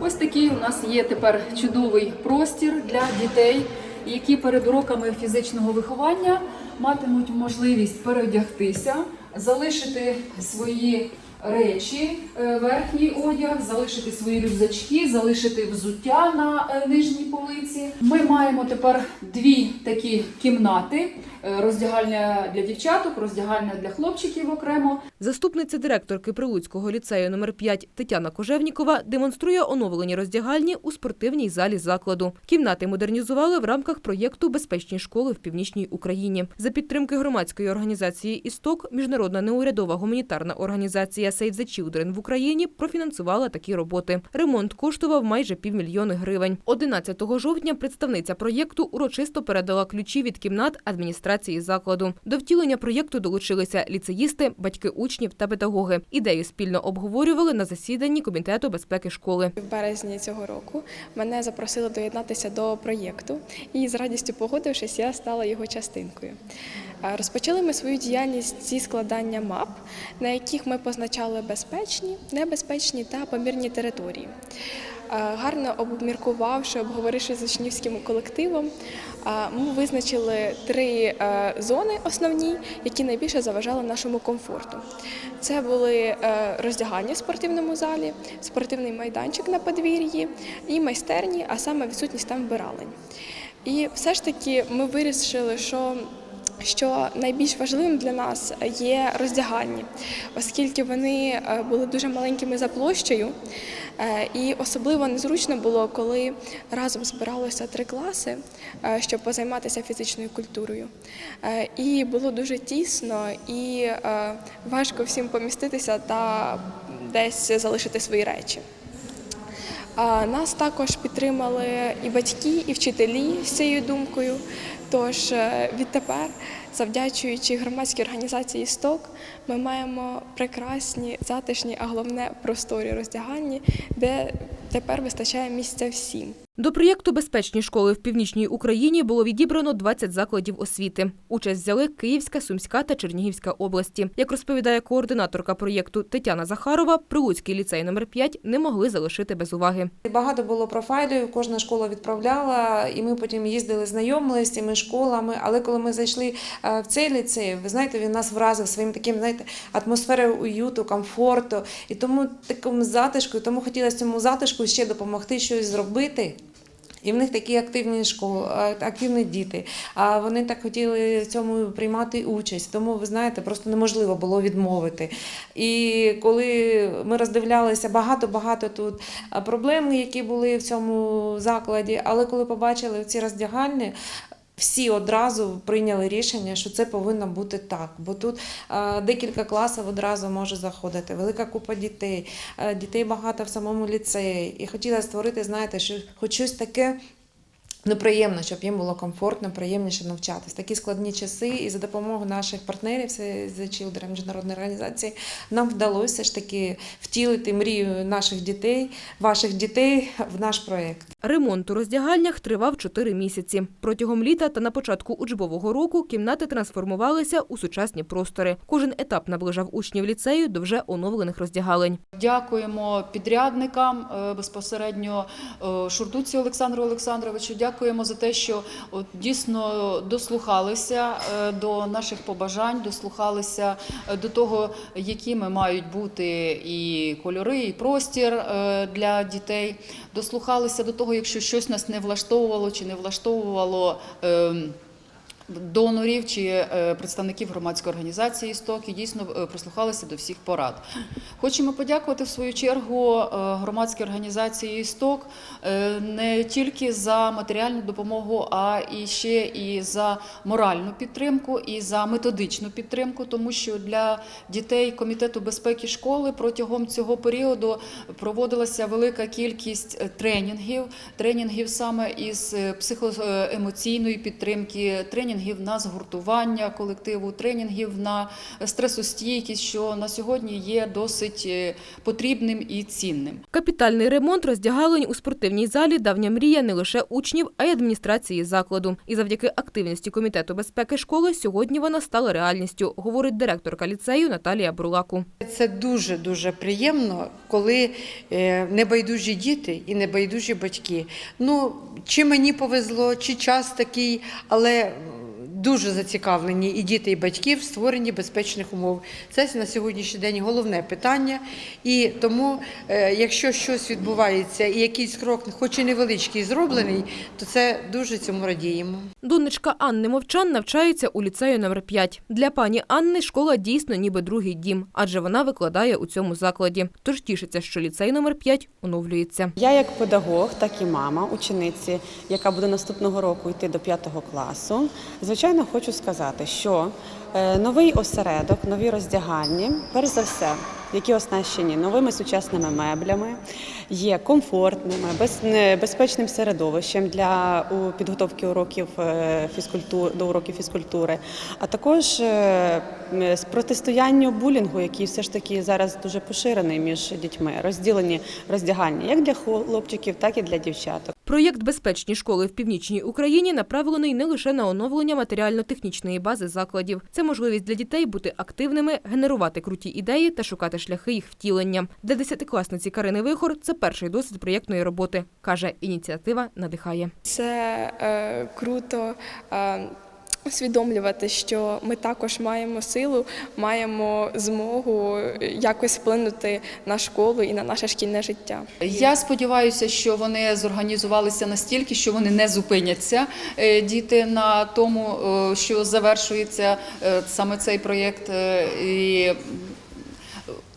Ось такий у нас є тепер чудовий простір для дітей, які перед уроками фізичного виховання матимуть можливість переодягтися, залишити свої речі, е, верхній одяг, залишити свої рюкзачки, залишити взуття на е, нижній полиці. Ми маємо тепер дві такі кімнати: роздягальня для дівчаток, роздягальня для хлопчиків окремо. Заступниця директорки Прилуцького ліцею номер 5 Тетяна Кожевнікова демонструє оновлені роздягальні у спортивній залі закладу. Кімнати модернізували в рамках проєкту Безпечні школи в північній Україні. За підтримки громадської організації Істок міжнародна неурядова гуманітарна організація Save the Children в Україні профінансувала такі роботи. Ремонт коштував майже півмільйони гривень. 11 жовтня представниця проєкту урочисто передала ключі від кімнат адміністрації закладу. До втілення проєкту долучилися ліцеїсти, батьки учнів та педагоги. Ідею спільно обговорювали на засіданні комітету безпеки школи. В березні цього року мене запросили доєднатися до проєкту, і з радістю погодившись, я стала його частинкою. Розпочали ми свою діяльність зі складання мап, на яких ми позначали безпечні, небезпечні та помірні території. Е, Гарно обміркувавши, обговоривши з учнівським колективом, е, ми визначили три е, зони основні, які найбільше заважали нашому комфорту. Це були роздягання в спортивному залі, спортивний майданчик на подвір'ї і майстерні, а саме відсутність там вбиралень. І все ж таки ми вирішили, що що найбільш важливим для нас є роздягальні, оскільки вони були дуже маленькими за площею, і особливо незручно було, коли разом збиралося три класи, е, щоб позайматися фізичною культурою. Е, І було дуже тісно і е, важко всім поміститися та десь залишити свої речі. Нас також підтримали і батьки, і вчителі з цією думкою. Тож е, відтепер, завдячуючи громадській організації «Сток», ми маємо прекрасні, затишні, а головне просторі роздягальні, де тепер вистачає місця всім. До проєкту Безпечні школи в північній Україні було відібрано 20 закладів освіти. Участь взяли Київська, Сумська та Чернігівська області. Як розповідає координаторка проєкту Тетяна Захарова, Прилуцький ліцей номер 5 не могли залишити без уваги. Багато було профайлів, кожна школа відправляла, і ми потім їздили, знайомилися з цими школами. Але коли ми зайшли е, в цей ліцей, ви знаєте, він нас вразив своїм таким, знаєте, атмосферою уюту, комфорту. І тому такому затишку, тому хотілося цьому затишку ще допомогти щось зробити. І в них такі активні школи, активні діти. А вони так хотіли в цьому приймати участь. Тому ви знаєте, просто неможливо було відмовити. І коли ми роздивлялися багато-багато тут проблем, які були в цьому закладі, але коли побачили ці роздягальні. Всі одразу прийняли рішення, що це повинно бути так, бо тут е, декілька класів одразу може заходити, велика купа дітей, е, дітей багато в самому ліцеї. І хотіла створити, знаєте, що хоч щось таке. Ну, приємно, щоб їм було комфортно, приємніше навчатись. Такі складні часи, і за допомогою наших партнерів, The Children, міжнародної організації, нам вдалося ж таки втілити мрію наших дітей, ваших дітей в наш проєкт. Ремонт у роздягальнях тривав 4 місяці. Протягом літа та на початку учбового року кімнати трансформувалися у сучасні простори. Кожен етап наближав учнів ліцею до вже оновлених роздягалень. Дякуємо підрядникам е, безпосередньо е, Шурдуці Олександру Олександровичу. Дякуємо за те, що от, дійсно дослухалися е, до наших побажань, дослухалися е, до того, якими мають бути і кольори, і простір е, для дітей. Дослухалися до того, якщо щось нас не влаштовувало чи не влаштовувало. Донорів чи е, представників громадської організації «Істок» і дійсно е, прислухалися до всіх порад. Хочемо подякувати в свою чергу е, громадській організації «Істок» не тільки за матеріальну допомогу, а і ще і за моральну підтримку, і за методичну підтримку, тому що для дітей комітету безпеки школи протягом цього періоду проводилася велика кількість тренінгів, тренінгів саме із психоемоційної підтримки, тренінгів тренінгів на згуртування колективу, тренінгів на стресостійкість, що на сьогодні є досить е, потрібним і цінним. Капітальний ремонт роздягалень у спортивній залі давня мрія не лише учнів, а й адміністрації закладу. І завдяки активності комітету безпеки школи сьогодні вона стала реальністю, говорить директорка ліцею Наталія Бурлаку. Це дуже дуже приємно, коли е, небайдужі діти і небайдужі батьки. Ну чи мені повезло, чи час такий, але дуже зацікавлені і діти, і батьки в створенні безпечних умов. Це на сьогоднішній день головне питання. І тому, е, якщо щось відбувається і якийсь крок, хоч і невеличкий, зроблений, то це дуже цьому радіємо. Донечка Анни Мовчан навчається у ліцею номер 5 Для пані Анни школа дійсно ніби другий дім, адже вона викладає у цьому закладі. Тож тішиться, що ліцей номер 5 оновлюється. Я як педагог, так і мама учениці, яка буде наступного року йти до п'ятого класу. Звичайно, хочу сказати, що е, новий осередок, нові роздягальні, перш за все, які оснащені новими сучасними меблями, є комфортними, безпечним середовищем для підготовки уроків е, фізкультури до уроків фізкультури, а також е, з протистоянню булінгу, який все ж таки зараз дуже поширений між дітьми, розділені роздягальні як для хлопчиків, так і для дівчаток. Проєкт Безпечні школи в північній Україні направлений не лише на оновлення матеріально-технічної бази закладів. Це можливість для дітей бути активними, генерувати круті ідеї та шукати шляхи їх втілення. Для десятикласниці Карини Вихор це перший досвід проєктної роботи. каже, ініціатива надихає. Це е, круто. Е, Усвідомлювати, що ми також маємо силу, маємо змогу якось вплинути на школу і на наше шкільне життя. Я сподіваюся, що вони зорганізувалися настільки, що вони не зупиняться е, діти на тому, е, що завершується е, саме цей проєкт. І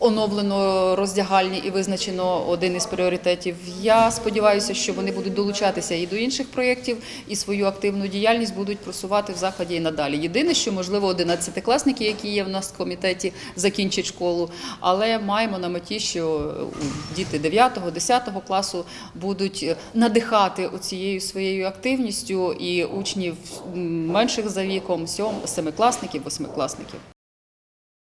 оновлено роздягальні і визначено один із пріоритетів. Я сподіваюся, що вони будуть долучатися і до інших проєктів, і свою активну діяльність будуть просувати в заході і надалі. Єдине, що можливо 11-класники, які є в нас в комітеті, закінчать школу, але маємо на меті, що діти 9-10 класу будуть надихати цією своєю активністю і учнів менших за віком, 7-класників, 8-класників.